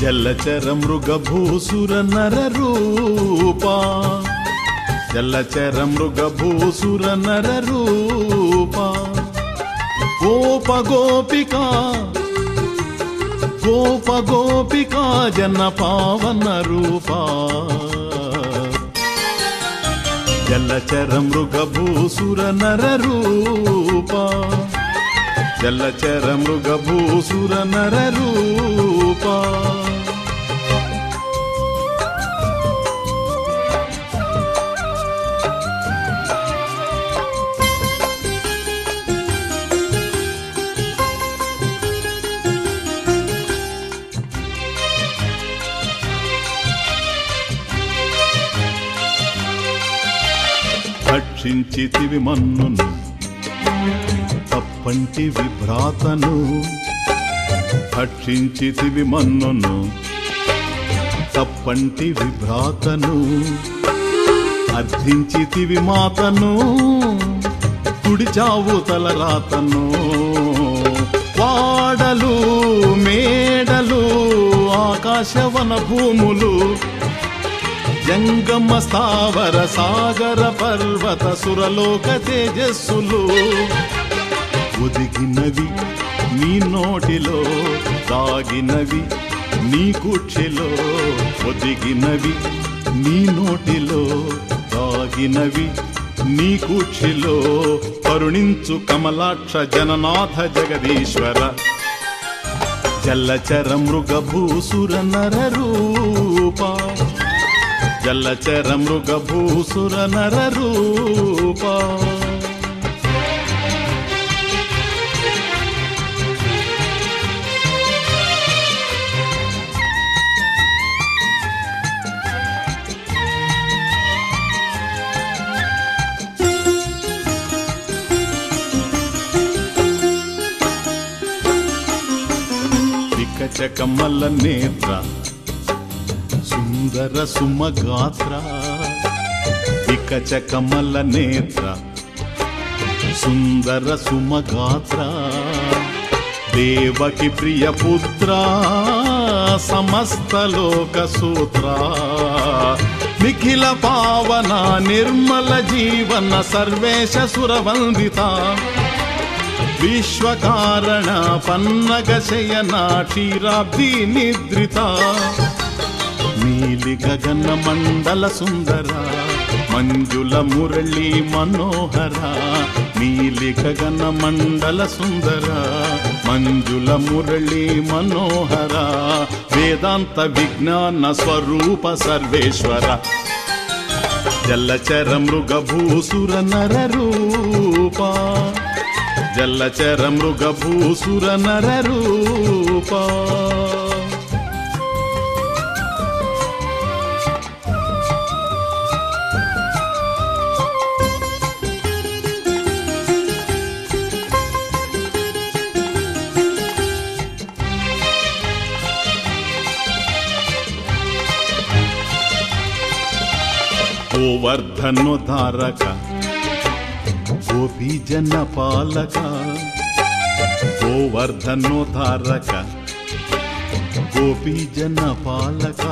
జల్లచర మృగభూసుర నర రూపా. జల్లచర మృగభూసుర నర రూపా. గోప గోపికా గోప గోపికా జన పావన రూపా. జల్లచర మృగభూసుర నర రూపా. జల్లచర మృగభూసుర నర రూపా. భక్షించితివి మన్నును తప్పంటి విభ్రాతను భక్షించితివి మన్నును. తప్పంటి విభ్రాతను అర్థించితివి మాతను కుడిచావు తలరాతను. వాడలు మేడలు ఆకాశవన భూములు జంగమ స్థావర సాగర పర్వత సురలోక తేజస్సులు. ఒదిగినవి నీ నోటిలో తాగినవి నీ కుక్షిలో ఒదిగినవి నీ నోటిలో తాగినవి నీ కుక్షిలో కరుణించు కమలాక్ష జననాథ జగదీశ్వర. జల్లచర మృగభూసుర నర రూప. జల్లచర మృగభూసుర నర రూపా. వికచకమల నేత్ర సుందర సుమగాత్ర వికచకమల నేత్ర సుందర సుమగాత్ర. దేవకి ప్రియ పుత్ర సమస్త లోక సూత్ర. నిఖిల పావన నిర్మల జీవన సర్వేశ సురవందిత. విశ్వకారణ పన్నగ శయన క్షీరాబ్ది నిద్రిత నీలి గగన మండల సుందర మంజుల మురళి మనోహర నీలి గగన మండల సుందర మంజుల మురళి మనోహర వేదాంత విజ్ఞాన స్వరూప సర్వేశ్వర జల్లచర మృగభూసుర నర రూపా జల్లచర మృగభూసుర నర రూపా. గోవర్ధనోద్ధారక గోపీ జన పాలక గోవర్ధనోద్ధారక గోపీ జన పాలక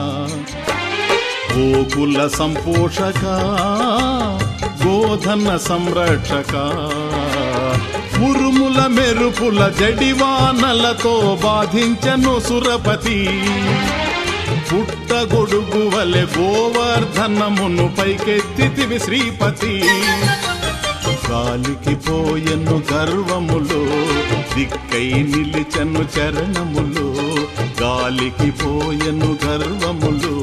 గోకుల సంపోషక గోధన సంరక్షక ఉరుముల మెరుపుల జడివానలతో బాధించను సురపతి. పుట్టగొడుగు వలె గోవర్ధనమును పైకెత్తితివి శ్రీపతి. కాలికి పోయను గర్వములో దిక్కై నిలిచను చరణములో గాలికి పోయను గర్వములో.